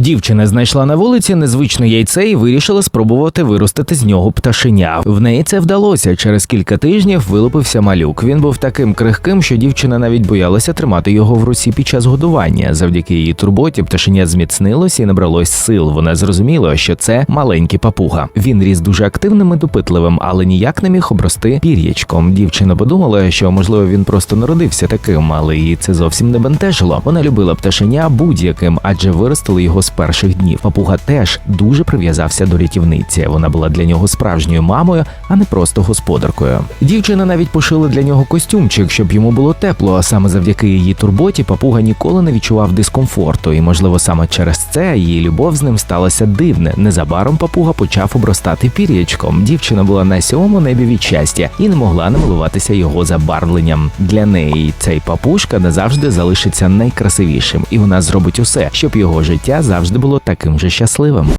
Дівчина знайшла на вулиці незвичне яйце і вирішила спробувати виростити з нього пташеня. В неї це вдалося. Через кілька тижнів вилупився малюк. Він був таким крихким, що дівчина навіть боялася тримати його в руці під час годування. Завдяки її турботі пташеня зміцнилося і набралось сил. Вона зрозуміла, що це маленький папуга. Він ріс дуже активним і допитливим, але ніяк не міг обрости пір'ячком. Дівчина подумала, що можливо він просто народився таким, але її це зовсім не бентежило. Вона любила пташеня будь-яким, адже виростили його перших днів. Папуга теж дуже прив'язався до рятівниці. Вона була для нього справжньою мамою, а не просто господаркою. Дівчина навіть пошила для нього костюмчик, щоб йому було тепло. А саме завдяки її турботі папуга ніколи не відчував дискомфорту, і можливо саме через це її любов з ним сталася дивне. Незабаром папуга почав обростати пір'ячком. Дівчина була на сьомому небі від щастя і не могла не милуватися його забарвленням. Для неї цей папушка назавжди залишиться найкрасивішим, і вона зробить усе, щоб його життя завжди було таким же щасливим.